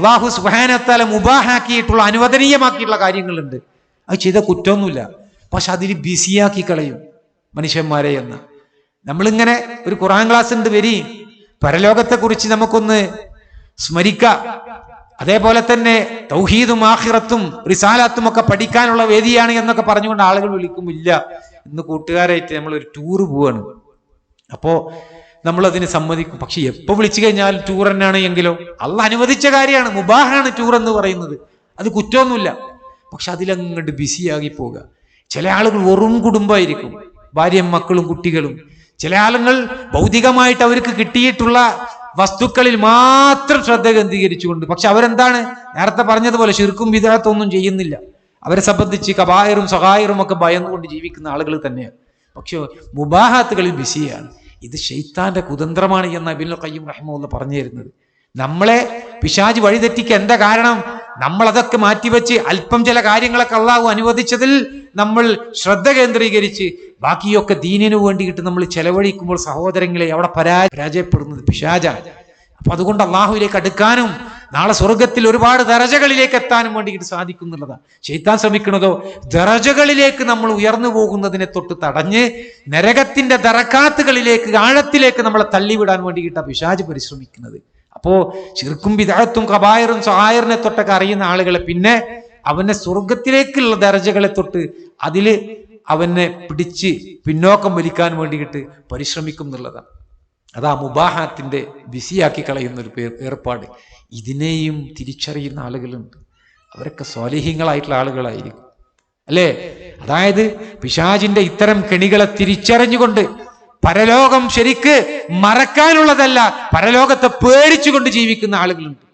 അള്ളാഹു സുഹാനത്താല മുബാഹാക്കിയിട്ടുള്ള അനുവദനീയമാക്കിയിട്ടുള്ള കാര്യങ്ങളുണ്ട്. അത് ചെയ്ത കുറ്റമൊന്നുമില്ല. പക്ഷെ അതിന് ബിസിയാക്കി കളയും മനുഷ്യന്മാരെ എന്ന്. നമ്മളിങ്ങനെ ഒരു ഖുറാൻ ക്ലാസ് ഉണ്ട് വരി. പരലോകത്തെക്കുറിച്ച് നമുക്കൊന്ന് സ്മരിക്ക. അതേപോലെ തന്നെ തൗഹീദും ആഹിറത്തും റിസാലാത്തും ഒക്കെ പഠിക്കാനുള്ള വേദിയാണ് എന്നൊക്കെ പറഞ്ഞുകൊണ്ട് ആളുകൾ വിളിക്കുമില്ല. ഇന്ന് കൂട്ടുകാരായിട്ട് നമ്മൾ ഒരു ടൂറ് പോവാണ്. അപ്പോ നമ്മൾ അതിന് സമ്മതിക്കും. പക്ഷെ എപ്പോ വിളിച്ചു കഴിഞ്ഞാൽ ടൂർ തന്നെയാണ് എങ്കിലോ? അള്ള അനുവദിച്ച കാര്യമാണ്. മുബാഹാണ് ടൂർ എന്ന് പറയുന്നത്. അത് കുറ്റമൊന്നുമില്ല. പക്ഷെ അതിലങ്ങോട്ട് ബിസിയാകി പോവുക. ചില ആളുകൾ വെറും കുടുംബമായിരിക്കും. ഭാര്യയും മക്കളും കുട്ടികളും. ചില ആളുകൾ ഭൗതികമായിട്ട് അവർക്ക് കിട്ടിയിട്ടുള്ള വസ്തുക്കളിൽ മാത്രം ശ്രദ്ധ കേന്ദ്രീകരിച്ചുകൊണ്ട്. പക്ഷെ അവരെന്താണ്? നേരത്തെ പറഞ്ഞതുപോലെ ശിർക്കും വിദഗ്ധത്തൊന്നും ചെയ്യുന്നില്ല. അവരെ സംബന്ധിച്ച് കബായറും സഹായറും ഒക്കെ ഭയന്നുകൊണ്ട് ജീവിക്കുന്ന ആളുകൾ തന്നെയാണ്. പക്ഷെ മുബാഹാത്തുകളിൽ ബിസിയാണ്. ഇത് ഷെയ്ത്താന്റെ കുതന്ത്രമാണ് എന്ന് അബിൻ കയ്യും റഹ്മുള്ള പറഞ്ഞു തരുന്നത് നമ്മളെ പിശാജ് വഴിതെറ്റിക്ക് എന്താ കാരണം? നമ്മൾ അതൊക്കെ മാറ്റിവെച്ച് അല്പം ചില കാര്യങ്ങളൊക്കെ അള്ളാഹു അനുവദിച്ചതിൽ നമ്മൾ ശ്രദ്ധ കേന്ദ്രീകരിച്ച് ബാക്കിയൊക്കെ ദീനിനു വേണ്ടിയിട്ട് നമ്മൾ ചെലവഴിക്കുമ്പോൾ സഹോദരങ്ങളെ അവിടെ പരാ പരാജയപ്പെടുന്നത് പിശാജാണ്. അപ്പൊ അതുകൊണ്ട് അള്ളാഹുവിലേക്ക് അടുക്കാനും നാളെ സ്വർഗത്തിൽ ഒരുപാട് ദരജകളിലേക്ക് എത്താനും വേണ്ടിയിട്ട് സാധിക്കും എന്നുള്ളതാണ് ശൈത്താൻ ശ്രമിക്കുന്നതോ ദരജകളിലേക്ക് നമ്മൾ ഉയർന്നു പോകുന്നതിനെ തൊട്ട് തടഞ്ഞ് നരകത്തിന്റെ ദറക്കാത്തുകളിലേക്ക് ആഴത്തിലേക്ക് നമ്മളെ തള്ളിവിടാൻ വേണ്ടിയിട്ടാണ് പിശാജ് പരിശ്രമിക്കുന്നത്. അപ്പോ ചിർക്കും വിദഗ്ധത്തും കബായറും സഹായറിനെ തൊട്ടൊക്കെ അറിയുന്ന ആളുകളെ പിന്നെ അവനെ സ്വർഗത്തിലേക്കുള്ള ദരജകളെ തൊട്ട് അതിൽ അവനെ പിടിച്ച് പിന്നോക്കം വലിക്കാൻ വേണ്ടിയിട്ട് പരിശ്രമിക്കും എന്നുള്ളതാണ് അതാ മുബാഹാത്തിന്റെ ബിസിയാക്കി കളയുന്ന ഒരു ഏർപ്പാട്. ഇതിനെയും തിരിച്ചറിയുന്ന ആളുകളുണ്ട്. അവരൊക്കെ സ്വാലിഹ്യങ്ങളായിട്ടുള്ള ആളുകളായിരിക്കും. അല്ലേ? അതായത് പിശാജിന്റെ ഇത്തരം കെണികളെ തിരിച്ചറിഞ്ഞുകൊണ്ട് പരലോകം ശരിക്ക് മറക്കാനുള്ളതല്ല പരലോകത്തെ പേടിച്ചുകൊണ്ട് ജീവിക്കുന്ന ആളുകളുണ്ട്.